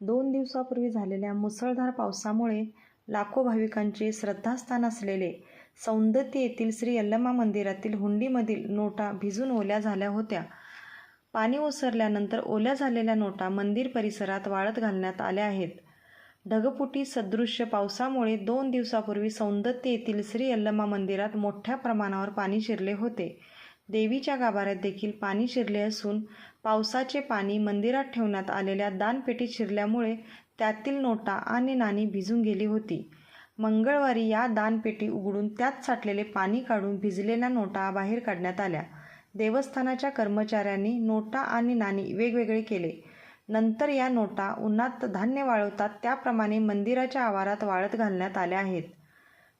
दोन दिवसापूर्वी झालेल्या मुसळधार पावसामुळे लाखो भाविकांचे श्रद्धास्थान असलेले सौंदत्ती येथील श्री यल्लमा मंदिरातील हुंडीमधील नोटा भिजून ओल्या झाल्या होत्या. पाणी ओसरल्यानंतर ओल्या झालेल्या नोटा मंदिर परिसरात वाळत घालण्यात आल्या आहेत. ढगफुटी सदृश्य पावसामुळे दोन दिवसापूर्वी सौंदत्ती येथील श्री यल्लमा मंदिरात मोठ्या प्रमाणावर पाणी शिरले होते. देवीच्या गाभाऱ्यात देखील पाणी शिरले असून पावसाचे पाणी मंदिरात ठेवण्यात आलेल्या दानपेटीत शिरल्यामुळे त्यातील नोटा आणि नाणी भिजून गेली होती. मंगळवारी या दानपेटी उघडून त्यात साठलेले पाणी काढून भिजलेल्या नोटा बाहेर काढण्यात आल्या. देवस्थानाच्या कर्मचाऱ्यांनी नोटा आणि नाणी वेगवेगळे केले. नंतर या नोटा उन्हात धान्य वाळवतात त्याप्रमाणे मंदिराच्या आवारात वाळत घालण्यात आल्या आहेत.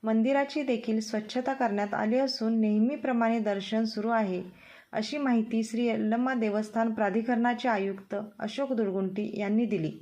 मंदिराची देखील स्वच्छता करण्यात आली असून नेहमीप्रमाणे दर्शन सुरू आहे अशी माहिती श्री यल्लम्मा देवस्थान प्राधिकरणाचे आयुक्त अशोक दुर्गुंटी यांनी दिली.